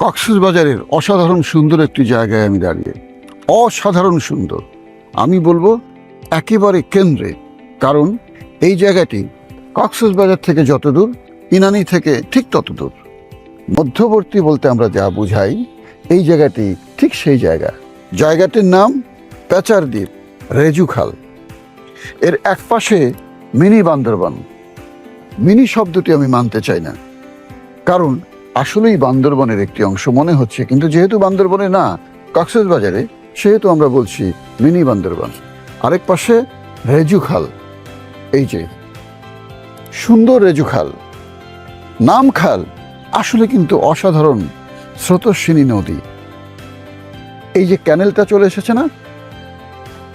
কক্সবাজারের অসাধারণ সুন্দর একটি জায়গায় আমি দাঁড়িয়ে। অসাধারণ সুন্দর। আমি বলব একেবারে কেন্দ্রে। কারণ এই জায়গাটি কক্সবাজার থেকে যত দূর ইনানি থেকে ঠিক তত দূর মধ্যবর্তী বলতে আমরা যা বুঝাই, এই জায়গাটি ঠিক সেই জায়গা। জায়গাটির নাম প্যাচার দ্বীপ রেজু খাল। এর এক পাশে মিনি বান্দরবান। মিনি শব্দটি আমি মানতে চাই না। কারণ আসলেই বান্দরবনের একটি অংশ মনে হচ্ছে, কিন্তু যেহেতু বান্দরবনে না, কক্সবাজারে, সেহেতু আমরা বলছি মিনি বান্দরবান। আরেক পাশে রেজু খাল এই যে, সুন্দর রেজু খাল নাম খাল আসলে কিন্তু অসাধারণ স্রোতস্বিনী নদী। এই যে ক্যানেলটা চলে এসেছে না,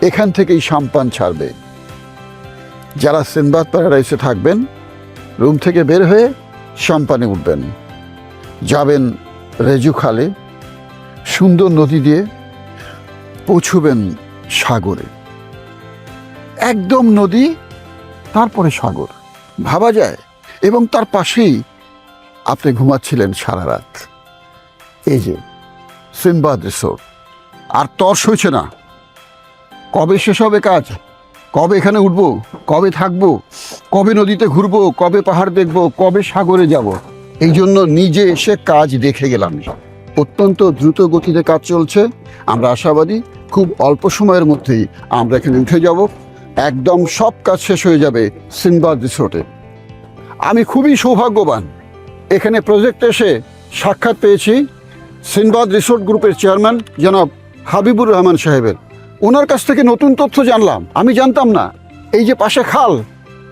এখান থেকেই সাম্পান ছাড়বে। যারা সিনবাদ প্যারাডাইসে থাকবেন, রুম থেকে বের হয়ে সাম্পানে উঠবেন। যাবেন রেজু খালে, সুন্দর নদী দিয়ে পৌঁছবেন সাগরে। একদম নদী, তারপরে সাগর, ভাবা যায়। এবং তার পাশেই আপনি ঘুমাচ্ছিলেন সারা রাত এই যে সিনবাদ রিসোর্ট। আর তর সইছে না। কবে শেষ হবে কাজ? কবে এখানে উঠবো? কবে থাকব? কবে নদীতে ঘুরবো? কবে পাহাড় দেখব? কবে সাগরে যাব? এই জন্য নিজে এসে কাজ দেখে গেলাম। অত্যন্ত দ্রুত গতিতে কাজ চলছে। আমরা আশাবাদী, খুব অল্প সময়ের মধ্যেই আমরা এখানে উঠে যাব। একদম সব কাজ শেষ হয়ে যাবে সিনবাদ রিসোর্টে। আমি খুবই সৌভাগ্যবান। এখানে প্রজেক্ট এসে সাক্ষাৎ পেয়েছি সিনবাদ রিসোর্ট গ্রুপের চেয়ারম্যান জনাব হাবিবুর রহমান সাহেবের। ওনার কাছ থেকে নতুন তথ্য জানলাম। আমি জানতাম না। এই যে পাশে খাল,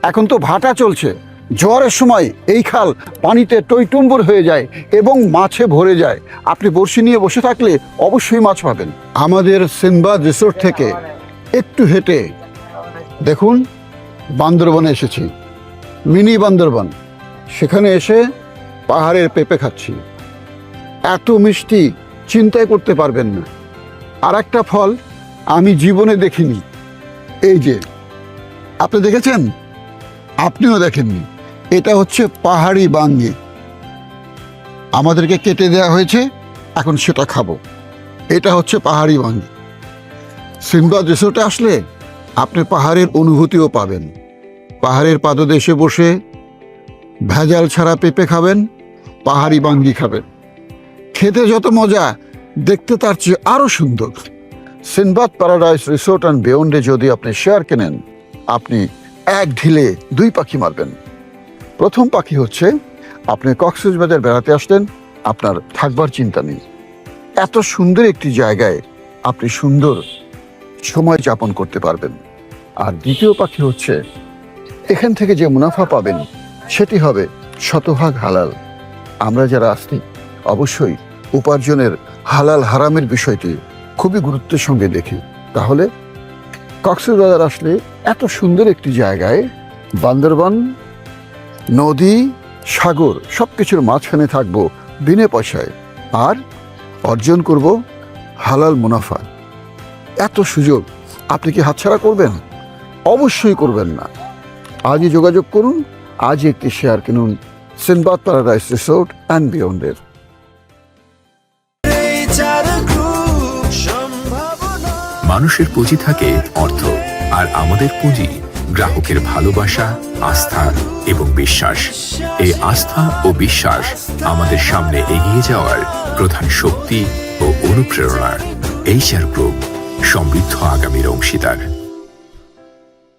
এখন তো ভাটা চলছে। ঝড়ের সময় এই খাল পানিতে টইটুম্বুর হয়ে যায় এবং মাছে ভরে যায়। আপনি বড়শি নিয়ে বসে থাকলে অবশ্যই মাছ পাবেন। আমাদের সিনবাদ রিসোর্ট থেকে একটু হেঁটে দেখুন, বান্দরবনে এসেছি। মিনি বান্দরবন। সেখানে এসে পাহাড়ের পেঁপে খাচ্ছি। এত মিষ্টি, চিন্তাই করতে পারবেন না। আর একটা ফল আমি জীবনে দেখিনি। এই যে, আপনি দেখেছেন? আপনিও দেখেননি। এটা হচ্ছে পাহাড়ি বাঙ্গি। আমাদেরকে কেটে দেওয়া হয়েছে, এখন সেটা খাব। এটা হচ্ছে পাহাড়ি বাঙ্গি। সিনবাদ রিসোর্টে আসলে আপনি পাহাড়ের অনুভূতিও পাবেন। পাহাড়ের পাদদেশে বসে ভেজাল ছাড়া পেঁপে খাবেন, পাহাড়ি বাঙ্গি খাবেন। খেতে যত মজা, দেখতে তার চেয়ে আরও সুন্দর। সিনবাদ প্যারাডাইস রিসোর্ট অ্যান্ড বিয়ন্ডে যদি আপনি শেয়ার কেনেন, আপনি এক ঢিলে দুই পাখি মারবেন। প্রথম পাখি হচ্ছে, আপনি কক্সবাজার বেড়াতে আসলেন আপনার থাকবার চিন্তা নেই। এত সুন্দর একটি জায়গায় আপনি সুন্দর সময় যাপন করতে পারবেন। আর দ্বিতীয় পাখি হচ্ছে, এখান থেকে যে মুনাফা পাবেন, সেটি হবে শতভাগ হালাল। আমরা যারা আসছি অবশ্যই উপার্জনের হালাল হারামের বিষয়টি খুবই গুরুত্বের সঙ্গে দেখি। তাহলে কক্সবাজার আসলে এত সুন্দর একটি জায়গায় বান্দরবান নদী, সাগর সব কিছুর মাঝখানে থাকব বিনে পয়সায়। আর অর্জন করব হালাল মুনাফা। এত সুযোগ আপনি কি হাতছাড়া করবেন? অবশ্যই করবেন না। আজই যোগাযোগ করুন, আজই একটি শেয়ার কিনুন সিনবাদ প্যারাডাইস রিসোর্ট অ্যান্ড বিয়ন্ডের। মানুষের পুঁজি থাকে অর্থ আর আমাদের পুঁজি গ্রাহকের ভালোবাসা, আস্থা এবং বিশ্বাস। এই আস্থা ও বিশ্বাস আমাদের সামনে এগিয়ে যাওয়ার প্রধান শক্তি ও অনুপ্রেরণা। এইচআর গ্রুপ সমৃদ্ধ আগামীর অংশীদার।